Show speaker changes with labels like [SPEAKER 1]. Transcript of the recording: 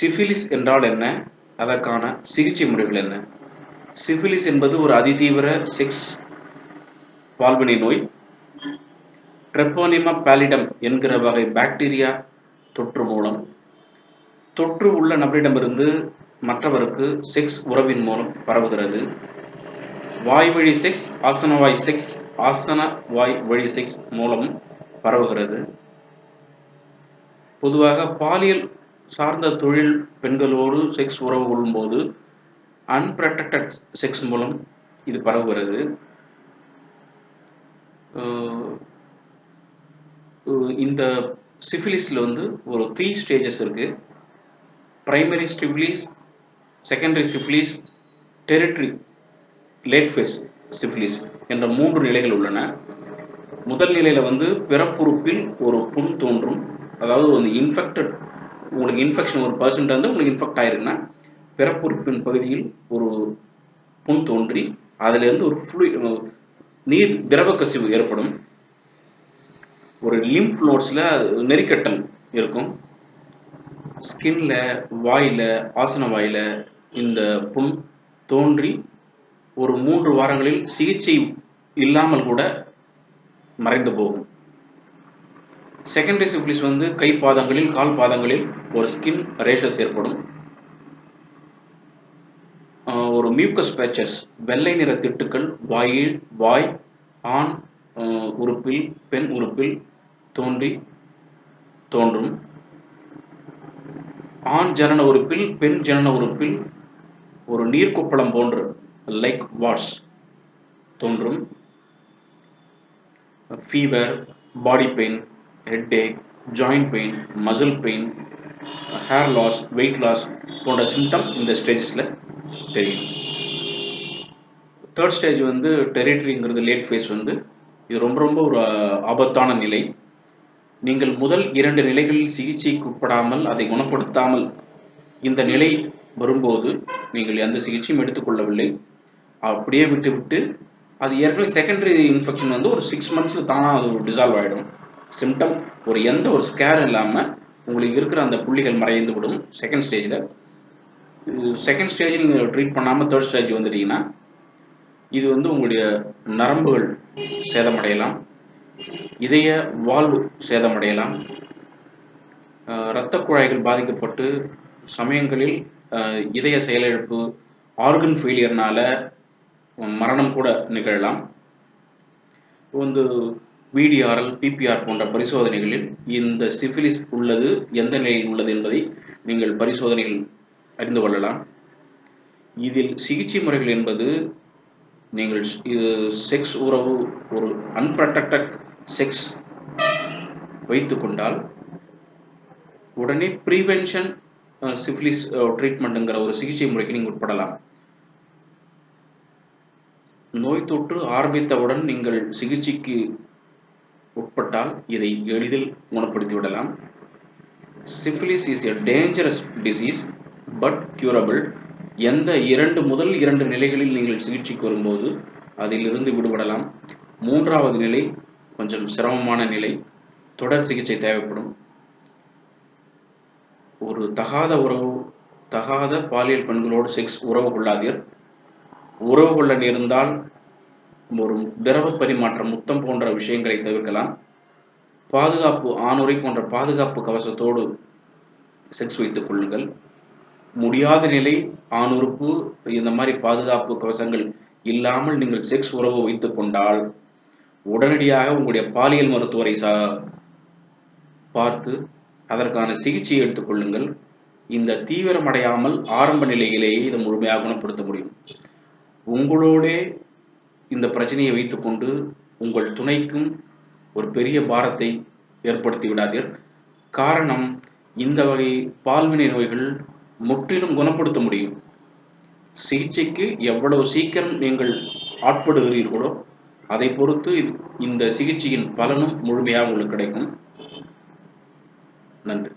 [SPEAKER 1] Syphilis என்றால் என்ன? அதற்கான சிகிச்சை முறைகள் என்ன? சிஃபிலிஸ் என்பது ஒரு அதிதீவிர செக்ஸ் பால்வினை நோய். ட்ரெப்போனிமா பேலிடம் என்கிற வகை பாக்டீரியா தொற்று மூலம். தொற்று உள்ள நபரிடமிருந்து மற்றவருக்கு செக்ஸ் உறவின் மூலம் பரவுகிறது. வாய்வழி செக்ஸ் ஆசனவாய் செக்ஸ் ஆசன வாய் வழி செக்ஸ் மூலம் பரவுகிறது. பொதுவாக பாலியல் சார்ந்த தொழில் பெண்களோடு செக்ஸ் உறவு கொள்ளும்போது அன்பிரட்டட் செக்ஸ் மூலம் இது பரவுகிறது. இந்த சிஃபிலிஸில் வந்து ஒரு த்ரீ ஸ்டேஜஸ் இருக்குது primary syphilis secondary syphilis tertiary late phase syphilis என்ற மூன்று நிலைகள் உள்ளன. முதல் நிலையில் வந்து பிறப்புறுப்பில் ஒரு புண் தோன்றும். அதாவது வந்து இன்ஃபெக்டட் உங்களுக்கு இன்ஃபெக்ஷன் ஒரு பர்சன்ட் வந்து உங்களுக்கு இன்ஃபெக்ட் ஆயிருக்குன்னா பிறப்புறுப்பின் பகுதியில் ஒரு புண் தோன்றி அதிலிருந்து ஒரு ஃப்ளூ நீர் திரவ கசிவு ஏற்படும். ஒரு லிம்ஃப் நோட்ஸில் நெறிக்கட்டல் இருக்கும். ஸ்கின்ல வாயில் ஆசன வாயில் இந்த புண் தோன்றி ஒரு மூன்று வாரங்களில் சிகிச்சை இல்லாமல் கூட மறைந்து போகும். செகண்டரி சிப்ளிஸ் வந்து கை பாதங்களில் கால் பாதங்களில் ஒரு ஸ்கின் ரேஷஸ் ஏற்படும். ஒரு மியூக்கஸ் பேச்சஸ் வெள்ளை நிற திட்டுக்கள் வாயில் வாய் ஆண் உறுப்பில் பெண் உறுப்பில் தோன்றி தோன்றும். ஆண் ஜனன உறுப்பில் பெண் ஜனன உறுப்பில் ஒரு நீர்க்குப்பளம் போன்று லைக் வாட்ஸ் தோன்றும். Fever body pain head joint pain muscle pain hair loss weight loss போன்ற சிம்டம் இந்த ஸ்டேஜஸில் தெரியும். தேர்ட் ஸ்டேஜ் வந்து டெரிட்டரிங்கிறது லேட் ஃபேஸ் வந்து இது ரொம்ப ரொம்ப ஒரு ஆபத்தான நிலை. நீங்கள் முதல் இரண்டு நிலைகளில் சிகிச்சைக்கு உட்படாமல் அதை குணப்படுத்தாமல் இந்த நிலை வரும்போது நீங்கள் எந்த சிகிச்சையும் எடுத்துக்கொள்ளவில்லை. அப்படியே விட்டு விட்டு அது ஏற்கனவே செகண்டரி இன்ஃபெக்ஷன் வந்து ஒரு சிக்ஸ் மந்த்ஸில் தானாக அது டிசால்வ் ஆகிடும் சிம்டம் ஒரு எந்த ஒரு ஸ்கேர் இல்லாமல் உங்களுக்கு இருக்கிற அந்த புள்ளிகள் மறைந்து விடும். செகண்ட் ஸ்டேஜில் செகண்ட் ஸ்டேஜில் நீங்கள் ட்ரீட் பண்ணாமல் தேர்ட் ஸ்டேஜ் வந்துட்டீங்கன்னா இது வந்து உங்களுடைய நரம்புகள் சேதமடையலாம். இதய வால்வு சேதமடையலாம். இரத்த குழாய்கள் பாதிக்கப்பட்டு சமயங்களில் இதய செயலிழப்பு ஆர்கன் ஃபெயிலியர்னால மரணம் கூட நிகழலாம். வந்து விடிஆர்எல் பிபிஆர் போன்ற பரிசோதனைகளில் இந்த சிஃபிலிஸ் உள்ளது எந்த நிலையில் உள்ளது என்பதை நீங்கள் பரிசோதனையில் அறிந்து கொள்ளலாம். இதில் சிகிச்சை முறைகள் என்பது நீங்கள் இது செக்ஸ் உறவு ஒரு அன்பிரட்டட் செக்ஸ் வைத்து கொண்டால் உடனே ப்ரீவென்ஷன் சிஃபிலிஸ் ட்ரீட்மெண்ட்டுங்கிற ஒரு சிகிச்சை முறைக்கு நீங்கள் உட்படலாம். நோய் தொற்று ஆரம்பித்தவுடன் நீங்கள் சிகிச்சைக்கு உட்பட்டால் இதை எளிதில் குணப்படுத்தி விடலாம். Syphilis is a dangerous disease but curable எந்த இரண்டு முதல் இரண்டு நிலைகளில் நீங்கள் சிகிச்சைக்கு வரும்போது அதிலிருந்து விடுபடலாம். மூன்றாவது நிலை கொஞ்சம் சிரமமான நிலை தொடர் சிகிச்சை தேவைப்படும். ஒரு தகாத உறவு தகாத பாலியல் பெண்களோடு செக்ஸ் உறவு கொள்ளாதீர். உறவு கொள்ள நேர்ந்தால் ஒரு திரவ பரிமாற்றம் முத்தம் போன்ற விஷயங்களை தவிர்க்கலாம். பாதுகாப்பு ஆணுரை போன்ற பாதுகாப்பு கவசத்தோடு செக்ஸ் வைத்துக் கொள்ளுங்கள். முடியாத நிலை ஆணுறுப்பு இந்த மாதிரி பாதுகாப்பு கவசங்கள் இல்லாமல் நீங்கள் செக்ஸ் உறவு வைத்துக் கொண்டால் உடனடியாக உங்களுடைய பாலியல் மருத்துவரை சா பார்த்து அதற்கான சிகிச்சையை எடுத்துக்கொள்ளுங்கள் இந்த தீவிரமடையாமல் ஆரம்ப நிலையிலேயே இதை முழுமையாக குணப்படுத்த முடியும். உங்களோடே இந்த பிரச்சனையை வைத்துக்கொண்டு உங்கள் துணைக்கும் ஒரு பெரிய பாரத்தை ஏற்படுத்தி விடாதீர். காரணம் இந்த வகை பால்வினை நோய்கள் முற்றிலும் குணப்படுத்த முடியும். சிகிச்சைக்கு எவ்வளவு சீக்கிரம் நீங்கள் ஆட்படுகிறீர்களோ அதை பொறுத்து இந்த சிகிச்சையின் பலனும் முழுமையாக உங்களுக்கு கிடைக்கும். நன்றி.